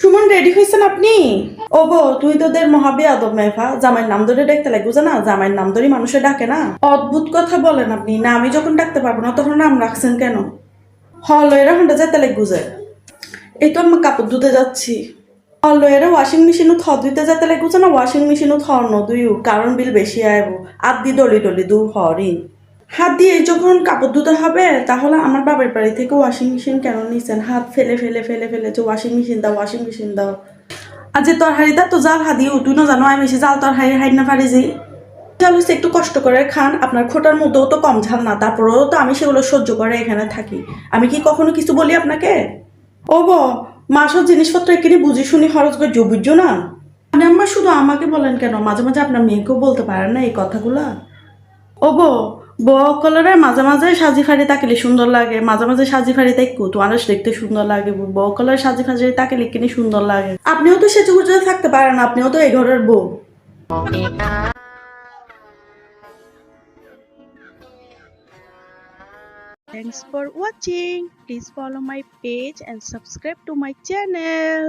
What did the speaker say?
Suman ready হয়েছেন আপনি? ও গো তুই তোদের মহাবি আদব মেফা। জামাইয়ের নাম ধরে ডাকতে লাগে বুঝে না জামাইয়ের নাম ধরে মানুষে ডাকে না? অদ্ভুত কথা বলেন আপনি। না, আমি যখন ডাকতে পারব না, তখন নাম রাখছেন কেন? হল এরা হন্ডা যেতে লাগে বুঝে এই তো আমি কাপড় ধুতে যাচ্ছি। হল এরা ওয়াশিং মেশিনও থ ধুইতে যেতে লাগে না ওয়াশিং মেশিনও থ ন দুইও, কারণ বিল বেশি আইব। আর দি দলি দলি দু হরিন হাত দিয়ে যখন কাপড় ধুতে হবে, তাহলে আমার বাবার বাড়ি থেকে ওয়াশিং মেশিন কেন নিছেন? হাত ফেলে ফেলে ফেলে ফেলে যে ওয়াশিং মেশিন দাও ওয়াশিং মেশিন দাও। আর যে তরহারি দা তো জাল হাদি তুই না জানো? আমি বেশি জাল তরহারি হাই না পারি যে। ঝাল হচ্ছে একটু কষ্ট করে খান, আপনার খোটার মধ্যেও তো কম ঝাল না, তারপরেও তো আমি সেগুলো সহ্য করে এখানে থাকি। আমি কি কখনো কিছু বলি আপনাকে? ও গো মাসের জিনিসপত্র এখানে বুঝি শুনি খরচ করে বুঝছ না? মানে আমার শুধু আমাকে বলেন কেন? মাঝে মাঝে আপনার মেয়েকেও বলতে পারেন না এই কথাগুলা? ও বউ কলরের মাঝে মাঝে সাজি ফাড়ি তাকিলে সুন্দর লাগে, মাঝে মাঝে সাজি ফাড়ি তাইকু মানুষ দেখতে সুন্দর লাগে, বউ কলরের সাজি ফাজি তাকিলে কিনে সুন্দর লাগে আপনিও তো সেজে গুজে থাকতে পারেন, আপনিও তো এই ঘরের বউ Thanks for watching. Please follow my page and subscribe to my channel.